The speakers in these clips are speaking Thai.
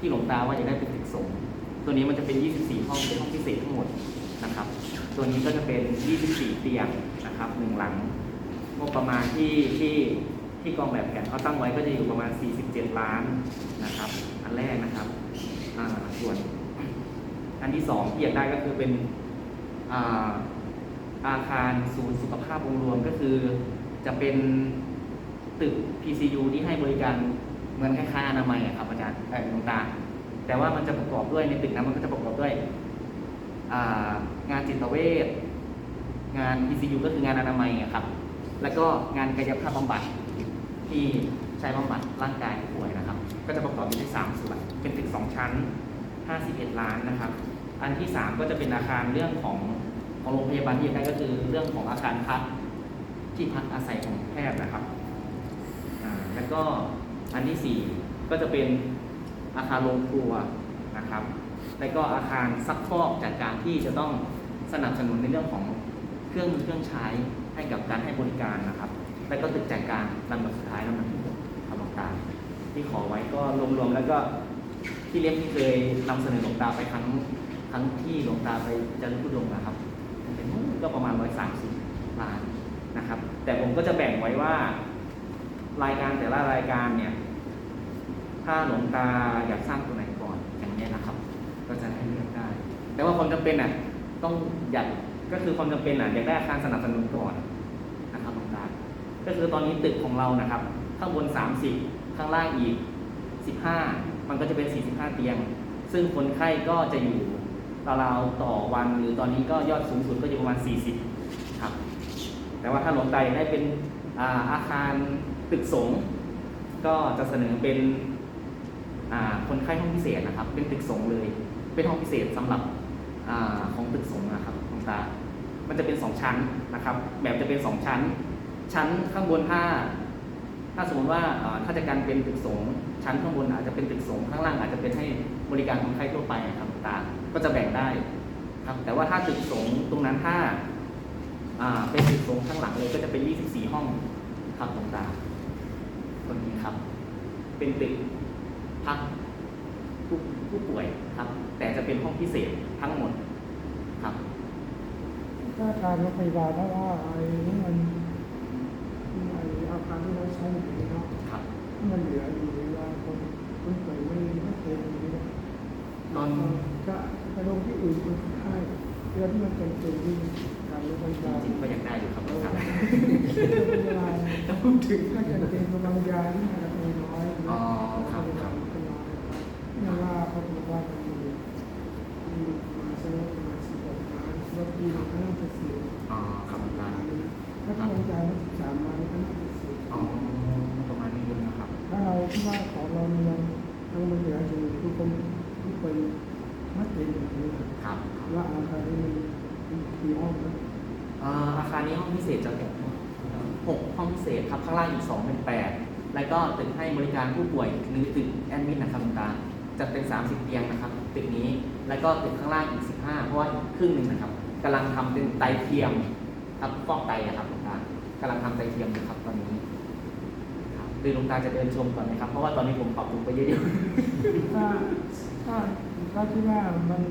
ที่หลวงตาว่าจะได้เป็นตึกสงฆ์ตัวนี้มันจะเป็น 24 ห้องเป็นห้องพิเศษทั้งหมดนะครับ ตัวนี้ก็จะเป็น 24 เตียงนะครับหนึ่งหลังงบประมาณที่ที่ที่กองแบบแผนเขาตั้งไว้ก็จะอยู่ประมาณ 47 ล้านนะครับ อันแรกนะครับอ่าส่วนอันที่สองที่อยากได้ก็คือเป็นอ่าอาคารศูนย์สุขภาพองค์รวมก็คือจะเป็นตึก PCU ที่ให้บริการเหมือนคล้ายๆอนามัยอะครับ จารย์เออหลวงตา แต่ว่ามันจะประกอบด้วยในตึกนั้นมันก็จะประกอบด้วยงานจิตเวชงาน PCU ก็คืองานอนามัยครับ แล้วก็งานกายภาพบำบัดที่ใช้บำบัดร่างกายผู้ป่วยนะครับ ก็จะประกอบอยู่ด้วยสามส่วน เป็นตึกสองชั้น 51 ล้านนะครับ อันที่ 3 ก็จะเป็นอาคารเรื่องของของโรงพยาบาลที่อยากได้ก็คือเรื่องของอาคารพักที่พักอาศัยของแพทย์นะครับ แล้วก็อันที่ 4 ก็จะเป็นอาคารโรงครัวนะครับ แล้วก็อาคารซักฟอกจากการที่จะต้องสนับสนุนในเรื่องของเครื่องมือเครื่องใช้ให้กับการให้บริการนะครับ แล้วก็ตึกแจกการลำดับสุดท้ายลำดับที่หกทำต่างที่ขอไว้ก็รวมๆแล้วก็ที่เล่มที่เคยนำเสนอหลวงตาไปครั้งครั้งที่หลวงตาไปเจริญพุทธงนะครับเป็นก็ประมาณร้อยสามสิบล้านนะครับ แต่ผมก็จะแบ่งไว้ว่ารายการแต่ละรายการเนี่ย ถ้าหลวงตาอยากสร้างตัวไหนก่อนอย่างนี้นะครับ ก็จะให้เลือกได้ แต่ว่าความจำเป็นอะต้องอยากก็คือความจำเป็นอะอยากได้อาคารสนับสนุนก่อนนะครับหลวงตา ก็คือตอนนี้ตึกของเรานะครับ ข้างบน 30 ข้างล่างอีก 15 มันก็จะเป็น 45 เตียง ซึ่งคนไข้ก็จะอยู่ราวๆต่อวันหรือตอนนี้ก็ยอดสูงสุดก็อยู่ประมาณ 40 ครับ แต่ว่าถ้าหลวงไตได้เป็นอาอาคารตึกสงก็จะเสนอเป็น คนไข้ห้องพิเศษนะครับ เป็นตึกสงเลย เป็นห้องพิเศษสำหรับอของตึกสงนะครับหลวงตา มันจะเป็นสองชั้นนะครับ แบบจะเป็นสองชั้น ชั้นข้างบนถ้า ถ้าสมมติว่าถ้าจะการเป็นตึกสงชั้นข้างบนอาจจะเป็นตึกสงข้างล่างอาจจะเป็นให้บริการคนไข้ทั่วไปนะครับหลวงตา ก็จะแบ่งได้ครับ แต่ว่าถ้าตึกสงตรงนั้นถ้าเป็นตึกสงข้างหลังเลยก็จะเป็น 24 ห้องครับหลวงตาคนนี้ครับ เป็นตึก พักผู้ผู้ป่วยครับ แต่จะเป็นห้องพิเศษทั้งหมดครับถ้าการโรงพยาบาลถ้าว่าไอ้นี่มันไอ้อาคารที่เราใช้อยู่นี่เนาะครับที่มันเหลืออยู่เวลาคนคนป่วยไม่ไม่เต็มอย่างนี้เนาะตอนจะไปลงที่อื่นคนไข้เรื่องที่มันเป็นเต็มที่การโรงพยาบาลจริงๆก็ยังได้อยู่ครับหลวงตาโรงพยาบาลถ้าพูดถึงก็จะเป็นโรงพยาบาลยาที่ ของเรามันยังยังมันเหลืออยู่ทุกคนทุกคนมัดเต็มแบบนี้ครับว่าอาคารนี้มันมีกี่ห้องนะอ่ออาคารนี้ห้องพิเศษจะเป็นหกห้องพิเศษครับข้างล่างอีกสองเป็นแปดแล้วก็ตึกให้บริการผู้ป่วยหรือตึกแอดมิดนะครับคุณตาจะเป็น 30 เตียงนะครับตึกนี้แล้วก็ตึกข้างล่างอีก 15 เพราะว่าอีกครึ่งหนึ่งนะครับกำลังทำเป็นไตเทียมครับฟอกไตอะครับคุณตากำลังทำไตเทียมอยู่ครับตอนนี้ หรือหลวงตาจะเดินชมก่อนไหมครับ เพราะว่าตอนนี้ผมปรับปรุงไปเยอะถ้าถ้าเราคิดว่ามัน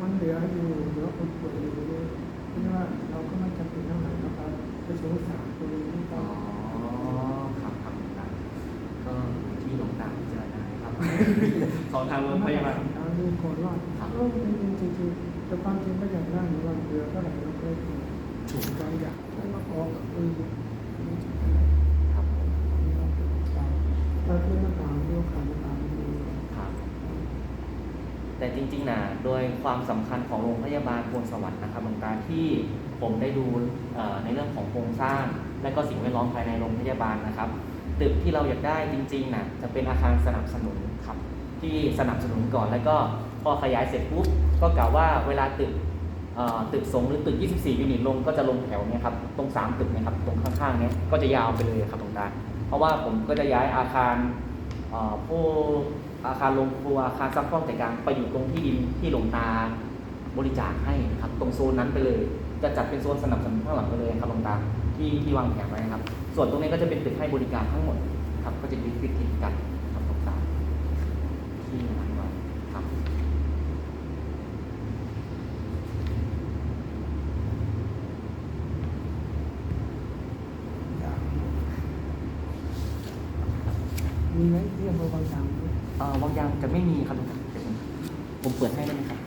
มันเหลืออยู่เหลือคนป่วยอยู่เนี่ยคิดว่าเราก็ไม่จำเป็นต้องหานะครับไปสงสารคนที่ๆต้อ๋อองครับครับหลวงตาก็อยู่ที่หลวงตาพิจารณาครับของทางโรงพยาบาลเอาดูก่อนว่าครับเออจริงๆจริงๆแต่ความจริงก็อย่างนั้นว่าเหลือเท่าไหร่เราก็ถูกถูกใจอยากให้มาออกเออ ครับผม เราเพื่อนมาถามดูข่าวมาถามดูครับ แต่จริงๆนะโดยความสำคัญของโรงพยาบาลพลสวรรค์นะครับหลวงตาที่ผมได้ดูเอ่อในเรื่องของโครงสร้าง และก็สิ่งแวดล้อมภายในโรงพยาบาลนะครับ ตึกที่เราอยากได้จริงๆนะจะเป็นอาคารสนับสนุนครับ ที่สนับสนุนก่อนแล้วก็พอขยายเสร็จปุ๊บก็กล่าวว่าเวลาตึกเอ่อตึกสงหรือตึก 24 ยูนิตลงก็จะลงแถวเนี่ยครับตรง 3 ตึกเนะครับตรงข้างๆเนี้ยก็จะยาวไปเลยครับหลวงตาเพ ราะว่าผมก็จะย้ายอาคารผู้อาคารโรงครัวอาคารซักฟอกแต่กลางไปอยู่ตรงที่ดินที่หลวงตาบริจาคให้ครับ ตรงโซนนั้นไปเลย จะจัดเป็นโซนสนับสนุนข้างหลังไปเลยครับหลวงตาที่ที่วางแผนไว้นะครับ ส่วนตรงนี้ก็จะเป็นตึกให้บริการทั้งหมดครับก็จะยึดติดติดกันครับหลวงตาที่วางไว้ ไหมที่อำเภอบางจากเอ่อบางอย่างจะไม่มีครับหลวงตาเดี๋ยวผมผมเปิดให้ได้ไหมครับ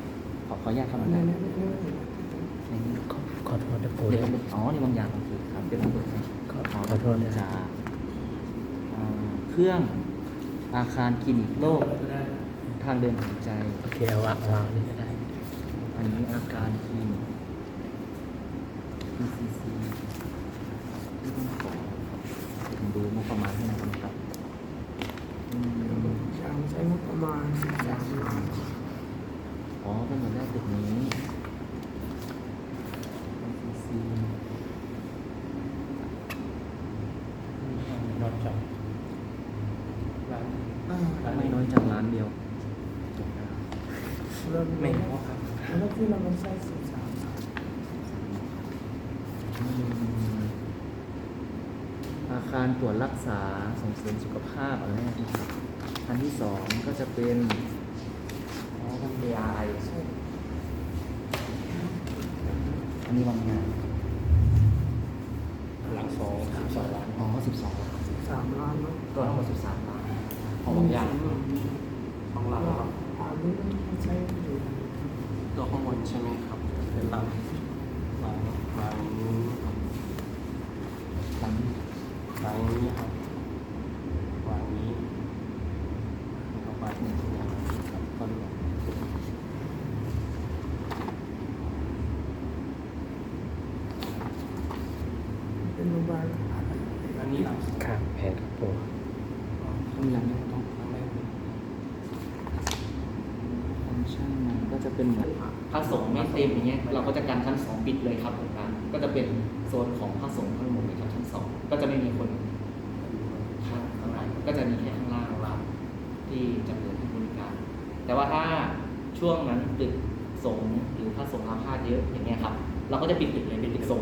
ขอขออนุญาตเข้ามาในได้ในในในในนี้ขอขอโทษนะปู่เดี๋ยวเดี๋ยวผมอ๋อนี่บางอย่างโอเคครับเดี๋ยวผมเปิดให้ขอขอโทษนะจากอ่าเครื่องอาคารคลินิกโรคทางเดินหายใจ โอเคเอาวางวางนี่ก็ได้ อันนี้อาการคลินิก PCC ที่ต้องขอครับผมดูงบประมาณให้นะครับอืมอย่าง ใช้งบประมาณสิบสามล้านอ๋อเป็นหมดแรกตึกนี้ PCC นอกจากทำไมน้อยจังร้านเดียวจบแล้วเริ่มไม่พอครับ แล้วที่เราไม่ใช้สิบสามล้านอืมอาคารตรวจรักษาส่งเสริมสุขภาพอันแรนะครับ อันที่สองก็จะเป็นอ๋อเป็น AI ใช่อันนี้วางงานหลังสองสามสองล้านอ๋อสิบสองสิบสามล้านเนาะตัวทั้งหมดสิบสามล้านของบางอย่างของเราครับถามนี้ไม่ใช่อยู่ตัวข้างบนใช่ไหมครับ เป็นหลังหลังหลังหลังหลังนี้ครับหลังนี้แล้วก็ไปหนึ่งอย่างครับก็รวม เป็นโรงพยาบาลอันนี้หลังสองข้างแพทย์ครับปู่มีหลังนี้ต้องข้างแรกเป็นฟังก์ชันมันก็จะเป็นเหมือนพระสงฆ์ไม่เต็มอย่างเงี้ยเราก็จะการชั้นสองปิดเลยครับผมการก็จะเป็นโซนของพระสงฆ์ทั้งหมดเลยครับชั้นสองก็จะไม่มีคนข้างข้างในก็จะมีแค่ข้าง ที่จะเปิดให้บริการ แต่ว่าถ้าช่วงนั้นตึกสงหรือพระสงอาพาธเยอะอย่างเงี้ยครับ เราก็จะปิดตึกเลยเป็นตึกสง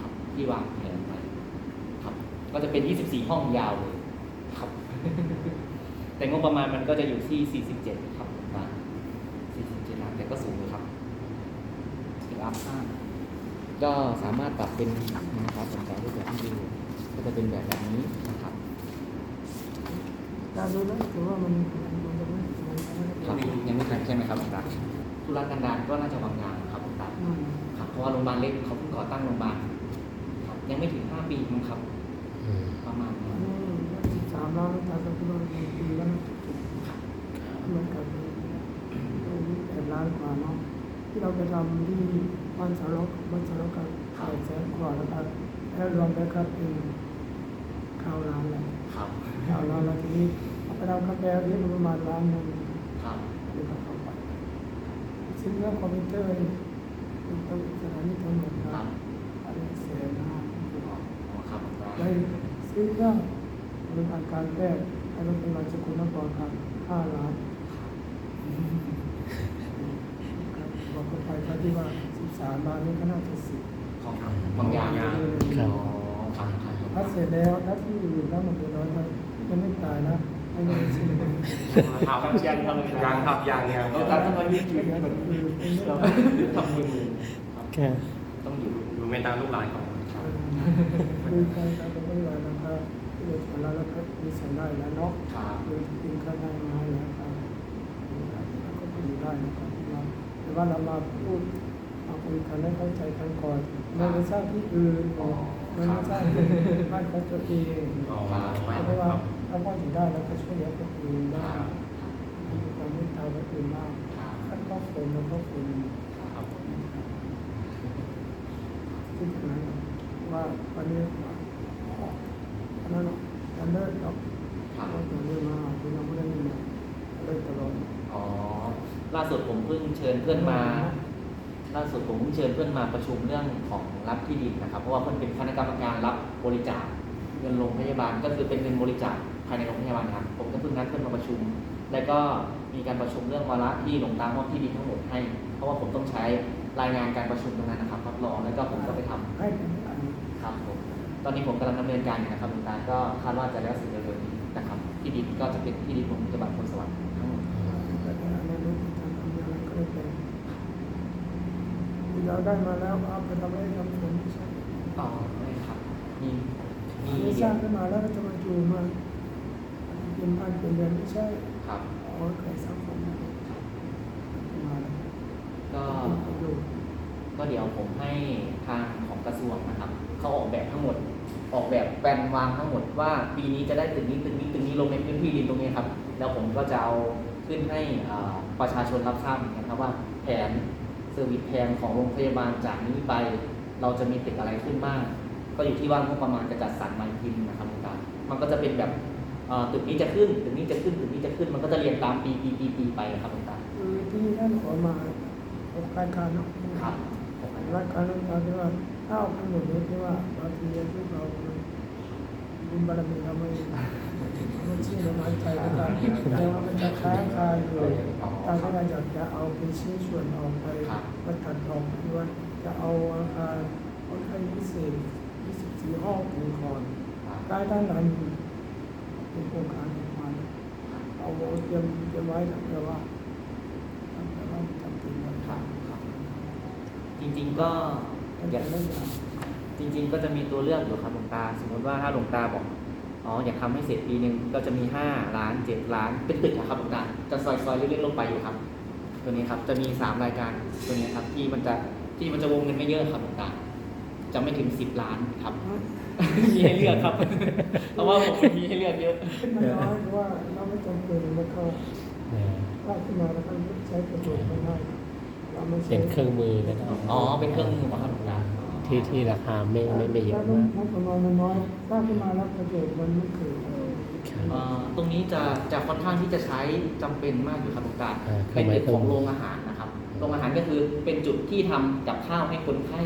ครับที่วางแผนไว้ครับ ก็จะเป็น 24 ห้องยาวเลยครับ แต่งบประมาณมันก็จะอยู่ที่ 47 ครับประมาณ47ล้านแต่ก็สูงเลยครับตึกอาพาธก็สามารถปรับเป็นนะครับสนใจรูปแบบที่ดูก็จะเป็นแบบแบบนี้นะครับ การดูแลถือว่ามันมันจะไม่มันจะไม่ครับยังไม่ทันใช่ไหมครับหลวงตาธุรกันดารก็น่าจะวางงานครับหลวงตาอืมครับเพราะว่าโรงพยาบาลเล็กเขาเพิ่งก่อตั้งโรงพยาบาลครับยังไม่ถึง5ปีมั้งครับอืมประมาณนั้นสิบสามล้านตาสักประมาณปีแล้วนะเหมือนกับแปดล้านกว่าเนาะที่เราไปทำที่บ้านสารกบ้านสารกกันแปดแสนกว่าแล้วกันแล้วรวมไปครับเป็นข้าวล้านแล้วครับข้าวล้านแล้วทีนี้ ไปทำกาแฟที่ประมาณล้านหนึ่งครับเดี๋ยวก็เข้าไปซึ่งเรื่องคอมพิวเตอร์นี่เป็นต้นสถานีตำรวจครันะบอะไรเสียนะอ๋อครับหลวงตาไปซื้อเรื่องบริการการแพทย์ให้มันเป็นราชกุลนครครับห้าล้านบอกคนไทยเขาที่ว่าสิบสามล้านนี่ก็น่าจะสิบของบางอย่างครับถ้าเสร็จแล้วถ้าที่อื่นแล้วมันเป็นร้อยมันยังไม่ตายนะ ไม่ได้สิ้นเลยครับยังครับยังครับยังยังหลวงตาต้องมายืดยืดเหมือนเราทำมือครับต้องอยู่ดูเมตตาลูกหลานของดูใครเราก็ไม่ไหวแล้วก็ที่เราแล้วเราก็มีสันได้แล้วเนาะครับคือกินข้าวได้มาแล้วครับก็อยู่ได้นะครับแต่ว่าเรามาพูดมาคุยกันให้เข้าใจกันก่อนไม่ไปสร้างที่อื่นไม่ไปสร้างบ้านเของตัวเองเพราะว่า ถ้าพ่ออยู่ได้เราก็ช่วยเหลือคนอื่นได้มีความเมตตาคนอื่นบ้างท่านก็คนแล้วก็คนครับซึ่งขนว่าวันนี้อันนั้นอันเลิศเราครับเราจะเรียนมาคือเราไม่ได้มาเลยตลอดอ๋อล่าสุดผมเพิ่งเชิญเพื่อนมาล่าสุดผมเพิ่งเชิญเพื่อนมาประชุมเรื่องของรับที่ดินนะครับ เพราะว่าเพื่อนเป็นคณะกรรมการรับบริจาค เงินโรงพยาบาลก็คือเป็นเงินบริจาคภายในโรงพยาบาลนะครับ ผมก็เพิ่งนัดเพื่อนมาประชุม แล้วก็มีการประชุมเรื่องวาระที่หลวงตามอบที่ดินทั้งหมดให้ เพราะว่าผมต้องใช้รายงานการประชุมตรงนั้นนะครับรับรองแล้วก็ผมก็ไปทำให้เป็นอันนี้ครับผมตอนนี้ผมกำลังดำเนินการอยู่นะครับหลวงตาก็คาดว่าจะแล้วเสร็จเร็วๆนี้นะครับ ที่ดินก็จะเป็นที่ดินของจังหวัดพลสวรรค์ทั้งหมดแต่ในอนาคตทางทำงานก็ได้เป็นที่เราได้มาแล้วเอาไปทำให้ทำสวนไม่ใช่ต่อเลยครับมีมี ไม่สร้างขึ้นมาแล้วก็จะมาจูมาเป็นบ้านเป็นเรือนไม่ใช่ครับเอาไข่สังคมมามาแล้วก็ประโยชน์ก็เดี๋ยวผมให้ทางของกระทรวงนะครับเขาออกแบบทั้งหมด ออกแบบแปลนวางทั้งหมดว่าปีนี้จะได้ตึกนี้ตึกนี้ตึกนี้ลงในพื้นที่ดินตรงนี้ครับ แล้วผมก็จะเอาขึ้นให้อ่าประชาชนรับทราบเหมือนกันครับว่าแผนเซอร์วิสแพนของโรงพยาบาลจากนี้ไป เราจะมีตึกอะไรขึ้นบ้าง ก็อยู่ที่ว่างบประมาณจะจัดสรรมาอีกทีนึงนะครับอาจารย์มันก็จะเป็นแบบอ่าตึกนี้จะขึ้นตึกนี้จะขึ้นตึกนี้จะขึ้น มันก็จะเรียงตามปีปีปีปีไปครับอาจารย์คือที่ท่านขอมาออกรายการเนาะครับรายการรายการที่ว่าถ้าเอาทั้งหมดนี้ที่ว่าบางทีที่เราบุญบารมีเราไม่ไม่เชื่อเราไม่ใจด้วยกันแต่ว่ามันจะค้างคาอยู่ทางที่เราอยากจะเอาเป็นชิ้นส่วนออกไปมาตัดออกที่ว่าจะเอาอาคารค่อนข้างพิเศษ 24ห้องถึงก่อนใต้ด้านหลังเป็นโครงการออกมาเอาเตรียมเตรียมไว้แต่ว่าแต่ว่าจำเป็นนะครับจริงๆก็อยากงไม่อยากจริง ๆ ก็จะมีตัวเลือกอยู่ครับหลวงตา สมมติว่าถ้าหลวงตาบอกอ๋ออยากทำให้เสร็จปีหนึ่งก็จะมีห้าล้านเจ็ดล้านเป็นตึกอะครับหลวงตาจะซอยๆเล็กๆลงไปอยู่ครับ ตัวนี้ครับจะมีสามรายการตัวนี้ครับที่มันจะที่มันจะวงเงินไม่เยอะครับหลวงตา จะไม่ถึงสิบล้านครับ มีให้เลือกครับ เพราะว่าผมมันมีให้เลือกเยอะขึ้นมาน้อยเพราะว่าเราไม่จำเป็นแล้วก็เออถ้าขึ้นมาแล้วก็ใช้ประโยชน์ไม่ได้เราไม่ใช้เป็นเครื่องมือก็ได้อ๋อ เป็นเครื่องมือเหรอครับหลวงตาที่ที่ราคาไม่ไม่ไม่เยอะถ้ามากงบประมาณมันน้อยถ้าขึ้นมาแล้วประโยชน์มันไม่เกิดครับเอ่อตรงนี้จะจะค่อนข้างที่จะใช้จำเป็นมากอยู่ครับหลวงตาอ่าเครื่เป็อนงไม้ตึกของเครื่องมือโรงอาหารนะครับ โรงอาหารก็คือเป็นจุดที่ทำกับข้าวให้คนไข้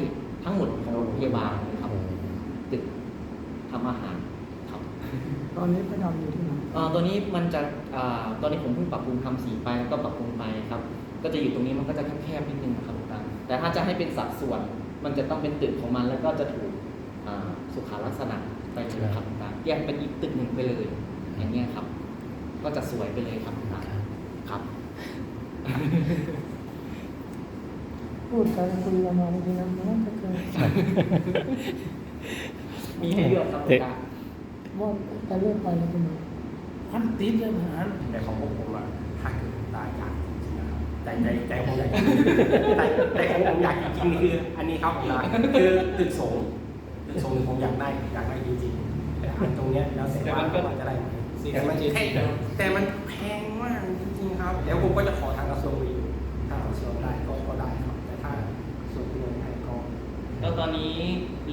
ทั้งหมดของโรงพยาบาลนะครับเออตึกทำอาหารครับ ตอนนี้ไปทำอยู่ที่ไหนเอ่อตัวนี้มันจะอ่าตอนนี้ผมเพิ่งปรับปรุงทำสีไปแล้วก็ปรับปรุงไปครับ ก็จะอยู่ตรงนี้มันก็จะแคบๆนิดนึงนะครับหลวงตาแต่ถ้าจะให้เป็นสัดส่วน มันจะต้องเป็นตึกของมันแล้วก็จะถูกอ่าสุขาลักษณะไปเลยครับหลวงตาแยกเป็นอีกตึกหนึ่งไปเลย อย่างเงี้ยครับ ก็จะสวยไปเลยครับหลวงตาครับครับ พูดกันคุยกันมาบางทีนั้นมันก็เกิดมีให้เลือกครับหลวงตาว่าแต่เรื่องไปแล้วเป็นไงอันติดเรื่องอาหารแต่ของผมผมอะถ้าเกิดตายอยากจริงๆนะครับใจใจใจผมอยากแต่แต่ของผมอยากจริงๆนี่คือ อันนี้ครับผมนะคือตึกสงฆ์ตึกสงฆ์ผมอยากได้อยากได้จริงๆแต่อันตรงเนี้ยแล้วแต่ว่าว่าจะได้ไหมแต่มันแพงแต่มันแพงมากจริงๆครับ เดี๋ยวผมก็จะขอทางกระทรวงอีกถ้ากระทรวงได้ก็ก็ได้ ครับแต่ถ้ากระทรวงไม่ได้ก็แล้วตอนนี้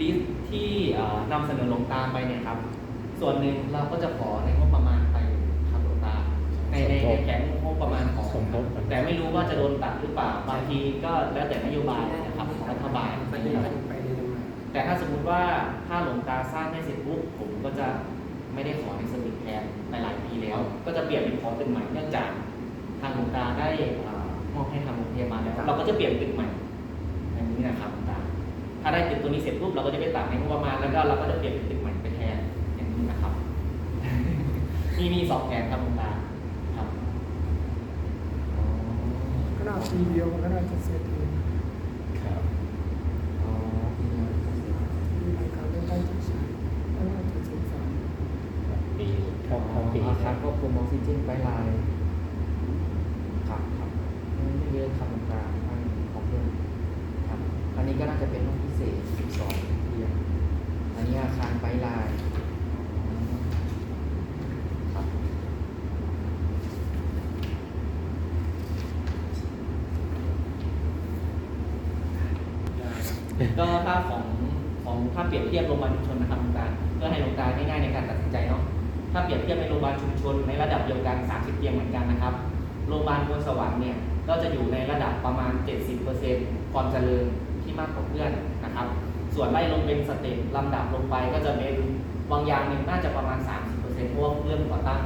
ลิสต์ที่เอ่อนำเสนอหลวงตาไปเนี่ยครับ ส่วนหนึ่งเราก็จะขอในงบประมาณไปครับหลวงตา ในในในแผนงบประมาณของสมทบ แต่ไม่รู้ว่าจะโดนตัดหรือเปล่าบางทีก็แล้วแต่นโยบายนะครับของรัฐบาล ไปเรื่อยๆไปเรื่อยๆมาแต่ถ้าสมมุติว่าถ้าหลวงตาสร้างได้เสร็จปุ๊บผมก็จะไม่ได้ขอในสวิตแทนหลายๆปีแล้ว ก็จะเปลี่ยนเป็นขอตึกใหม่เนื่องจากทางหลวงตาได้อ่ามอบให้ทางโรงพยาบาลแล้ว เราก็จะเปลี่ยนตึกใหม่อย่างนี้นะครับหลวงตา ถ้าได้ตึกตัวนี้เสร็จปุ๊บเราก็จะไปตัดในงบประมาณแล้วก็เราก็จะเปลี่ยนเป็นตึกใหม่ไปแทนอย่างนี้นะครับมีมีสองแผนครับหลวงตาครับขนาดปีเดียวมันก็น่าจะเสร็จเองครับอ๋อมีรายการได้ได้จะใช้ก็น่าจะเสร็จสามปีเข้าเข้าปีอาคารควบคุมออกซิเจนไปลายครับครับไม่เยอะครับหลวงตาอันของเพื่อนครับ อันนี้ก็น่าจะเป็นห้องพิเศษ 12เตียงอันนี้อาคารไปลายครับ ก็ถ้าของของถ้าเปรียบเทียบโรงพยาบาลชุมชนนะครับหลวงตาเพื่อให้หลวงตาง่ายๆในการตัดสินใจเนาะถ้าเปรียบเทียบในโรงพยาบาลชุมชนในระดับเดียวกัน 30 เตียงเหมือนกันนะครับโรงพยาบาลบนสวรรค์เนี่ยก็จะอยู่ในระดับประมาณ 70%ความเจริญที่มากกว่าเพื่อนนะครับ ส่วนไล่ลงเป็นสเต็ปลำดับลงไปก็จะเป็นบางอย่างเนี่ยน่าจะประมาณ 30%เพราะว่าเพิ่งเริ่มก่อตั้ง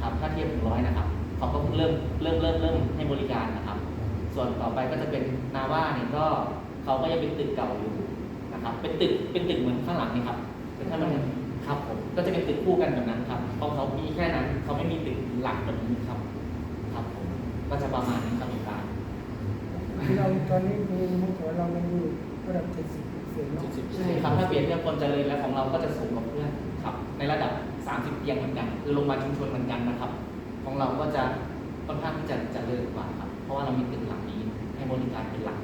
ครับถ้าเทียบถึงร้อยนะครับเขาก็เพิ่งเริ่มเริ่มเริ่มเริ่มให้บริการนะครับ ส่วนต่อไปก็จะเป็นนาว่าเนี่ยก็ เขาก็ยังเป็นตึกเก่าอยู่นะครับ เป็นตึกเป็นตึกเหมือนข้างหลังนี่ครับเป็นถ้ามันครับผมก็จะเป็นตึกคู่กันแบบนั้นครับเพราะเขามีแค่นั้นเขาไม่มีตึกหลักแบบนี้ครับ ครับผมก็จะประมาณนี้ครับหลวงตาที่เราตอนนี้มีมุกเรามันอยู่ระดับเจ็ดสิบเปอร์เซ็นต์เนาะใช่ครับถ้าเปรียบเทียบคนเจริญแล้วของเราก็จะสูงกว่าเพื่อนครับ ในระดับ 30เตียงเหมือนกันคือโรงพยาบาลชุมชนเหมือนกันนะครับ ของเราก็จะค่อนข้างที่จะเจะเลิศกว่าครับ เพราะว่าเรามีตึกหลังนี้ให้บริการเป็นหลัก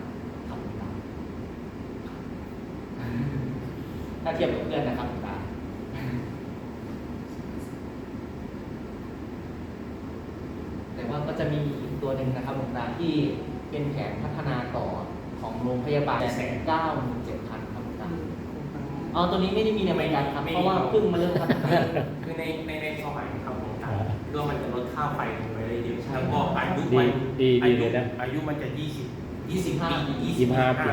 ครับคุณตา ถ้าเทียบกับเพื่อนนะครับคุณตาแต่ว่าก็จะมีอีกตัวหนึ่งนะครับหลวงตาที่เป็นแผนพัฒนาต่อของโรงพยาบาลแสนเก้าหมื่นเจ็ดพันครับหลวงตาอ๋อตัวนี้ไม่ได้มีในบริการครับ เพราะว่าเพิ่งมาเริ่มพัฒนาคือในในในสมัยครับผมอ่าเรื่องมันจะลดค่าไฟลงไปได้เยอะแล้วก็อายุดีมันดีอาดียุเลยนะอายุมันจะยี่สิบยี่สิบห้าปียี่สิบห้าปี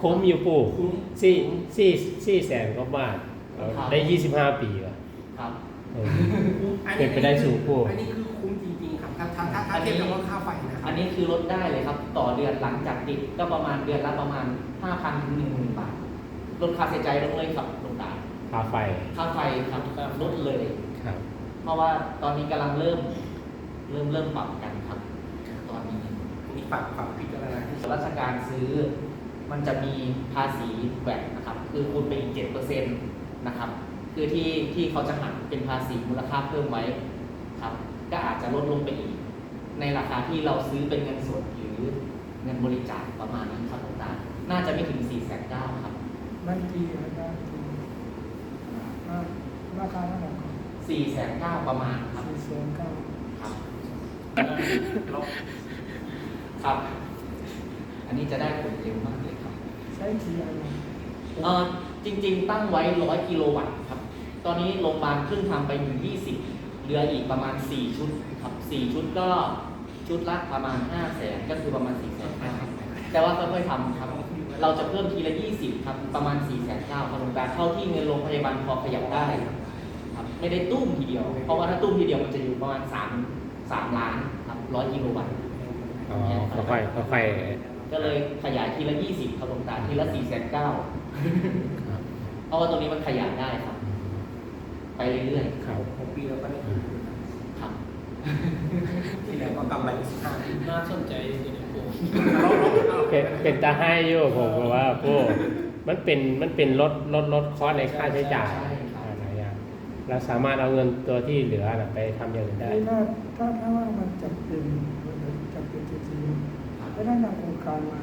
คุ้มอยู่ปู่คุ้มสี่สี่สี่แสนกว่าบาทเออได้ยี่สิบห้าปีว่ะครับเออเป็นไปได้สูงปู่อันนี้คือคุ้มจริงๆครับถ้าถ้าถ้าถ้าเทียบกับว่าค่าไฟนะครัอันนี้คือลดได้เลยครับ ต่อเดือนหลังจากติดก็ประมาณเดือนละประมาณ5,000ถึง10,000บาทลดค่าใช้จ่ายลงเลยครับหลวงตาค่าไฟค่าไฟครับลดเลยครับ เพราะว่าตอนนี้กำลังเริ่ม เริ่มเริ่มปรับกันครับ ตอนนี้อันนี้ฝากฝากพิจารณาที่ส่วนราชการซื้อ มันจะมีภาษีแวดนะครับ คือคูณไปอีกเจ็ดเปอร์เซ็นต์นะครับ คือที่ที่เขาจะหักเป็นภาษีมูลค่าเพิ่มไว้ครับ ก็อาจจะลดลงไปอีก ในราคาที่เราซื้อเป็นเงินสดหรือเงินบริจาคประมาณนั้นครับหลวงตาน่าจะไม่ถึง4ี่แสนเก้าครับมันกี่อาจารย์อ่าราคาเท่าไหร่ครับ4ี่แสนเก้าประมาณครับสี่แสนเก้าครับเราครับ อันนี้จะได้ผลเร็วมากเลยครับใช้กี่อันนะเอ่อจริง ๆ ตั้งไว้ 100 กิโลวัตต์ครับ ตอนนี้โรงพยาบาลเพิ่งทำไปอยู่ 20 เหลืออีกประมาณ 4 ชุดครับ 4 ชุดก็ชุดละประมาณ 5 แสนก็คือประมาณ 4 แสนครับแต่ว่าค่อยๆทำครับ เราจะเพิ่มทีละ 20 ครับประมาณ 4 แสนเก้าครับโรงพยาบาลเท่าที่เงินโรงพยาบาลพอขยับได้ครับไม่ได้ตุ้มทีเดียว เพราะว่าถ้าตุ้มทีเดียวมันจะอยู่ประมาณ 3 3 ล้านครับ100 กิโลวัตต์ อ๋อค่อยๆค่อย ก็เลยขยายทีละ 20ครับหลวงตาทีละ4แสนเก้าๆครับเพราะว่าตรงนี้มันขยายได้ครับ ไปเรื่อยครับหกปีแล้วก็ได้ๆครับที่แล้วก็กำไรสิบห้าปีน่าสนใจจริงๆผมเราเราเป็นเป็นตาให้อยู่ผมก็ว่าปู่มันเป็นมันเป็นลดลดลดคอสในค่าใช้จ่ายใช่ครับอะไรอย่างเราสามารถเอาเงินตัวที่เหลือน่ะไปทำอย่างอื่นได้นี่ถ้าถ้าถ้าว่ามันจำเป็นมันจำเป็นจริงๆไม่ได้นำโครง การมา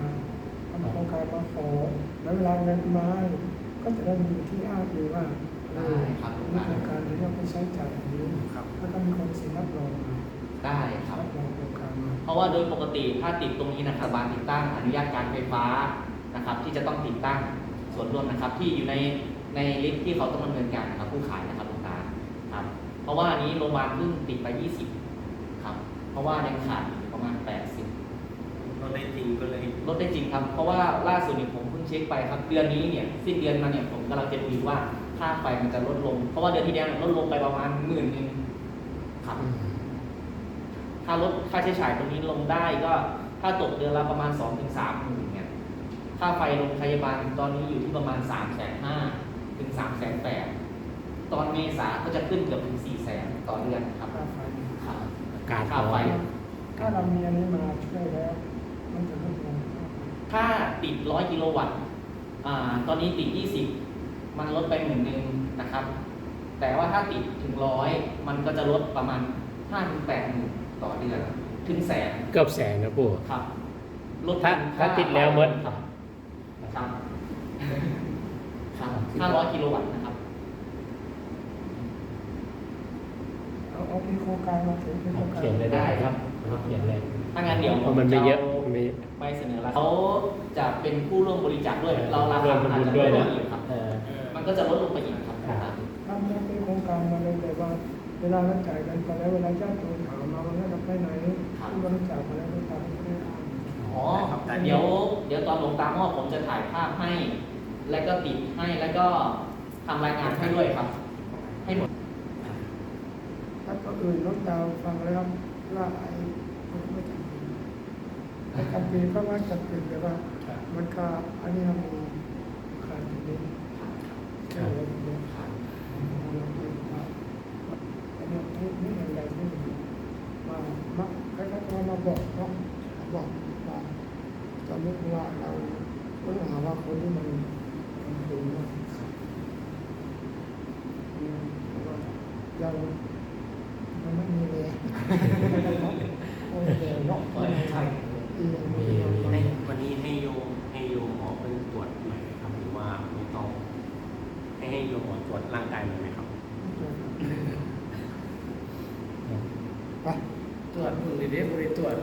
ทำโครงการมาขอแล้วเวลาเงินมาก็จะได้มีที่อ้างอิงว่าเออได้ครับมีโครงการที่เราไปใช้จ่ายอันนี้ครับแล้วก็มีคนเซ็นรับรองมาได้ครับรับรองโครงการมาเพราะว่าโดยปกติถ้าติดตรงนี้นะครับบานติดตั้งอนุญาตการไฟฟ้านะครับ ที่จะต้องติดตั้งส่วนรวมนะครับ ที่อยู่ในในลิสต์ที่เขาต้องดำเนินการนะครับผู้ขายนะครับลูกค้าครับเพราะว่าอันนี้โรงพยาบาลเพิ่งติดไป 20 ครับ เพราะว่ายังขาดอีกประมาณ 80 เราได้จริงก็เลยลดได้จริงครับ เพราะว่าล่าสุดเนี่ยผมเพิ่งเช็คไปครับ เดือนนี้เนี่ยสิ้นเดือนมาเนี่ยผมกำลังจะดูอยู่ว่าค่าไฟมันจะลดลง เพราะว่าเดือนที่แล้วเนี่ยลดลงไปประมาณหมื่นหนึ่งครับ ถ้าลดค่าใช้จ่ายตรงนี้ลงได้ก็ ถ้าตกเดือนละประมาณ2อถึงสามหมื่นเนี่ย ค่าไฟโรงพยาบาลตอนนี้อยู่ที่ประมาณ3ามแสนห้าถึง3ามแสนแปดตอนเมษาก็จะขึ้นเกือบถึง4ี่แสนต่อเดือนครับค่าไฟครับการค่าไฟ ถ้าเรามีอันนี้มาช่วยแล้วมันจะลดลง ถ้าติด 100 กิโลวัตต์อ่าตอนนี้ติด 20 มันลดไปหมื่นหนึ่งนะครับ แต่ว่าถ้าติดถึงร้อยมันก็จะลดประมาณ5ถึง8หมื่นต่อเดือน ถึงแสนเกือบแสนนะปู่ครับ ลดถ้าถึงถ้าติดแล้วหมดครับครับครับ500 กิโลวัตต์นะครับเอาเอาเป็นโครงการมาถึงเป็นโครงการเขียนเลยได้ครับเขียนเลยถ้างั้นเดี๋ยวเพราะมันไม่เยอะจไม่เยอะไปเสนอแล้วเขาจะเป็นผู้ร่วมบริจาคด้วย เราราร่วคามมันอาจบุญจะด้ลวยดลนะงอีกครับเออมันก็จะลดลงไปอีกครับครับทำเป็นโครงการมาเลยแต่ว่าเวลาเราจ่ายกันไปแล้วเวลาญาติโยมถามมาว่าเราไปไหนที่บริจาคมาแล้วก็ตามไม่ได้อ่านอ๋อเดี๋ยวเดี๋ยวตอนหลวงตามอบผมจะถ่ายภาพให้ แล้วก็ติดให้แล้วก็ทำรายงานให้ด้วยครับ ให้หมดถ้าก็อื่นลดดาวฟังแล้วว่าไอ้มันไม่จำเป็น ไอ้จำเป็นก็ว่าจำเป็นแต่ว่า มันก็อันนี้เรามีขาดตรงนี้แค่เราเดียวขาดเราเองว่าอันนี้ไม่ไม่อะไรไม่มีมามาคล้ายๆว่ามาบอกเนาะบอกว่าสมมติว่าเราค้นหาว่าคนที่มันมันเป็นเนาะอืมแล้วก็ยเราเราไม่มีเลยโอ้ยเดี๋ยวเนาะ ใช่อีกมีให้วันนี้ให้โยมให้โยมหมอเป็นตรวจหน่อยไหมครับหรือว่าไม่ต้องให้ให้โยมหมอตรวจร่างกายหน่อยไหมครับไปตรวจมือเด็กบริตรวจ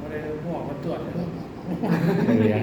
บริหมอมาตรวจเหลือ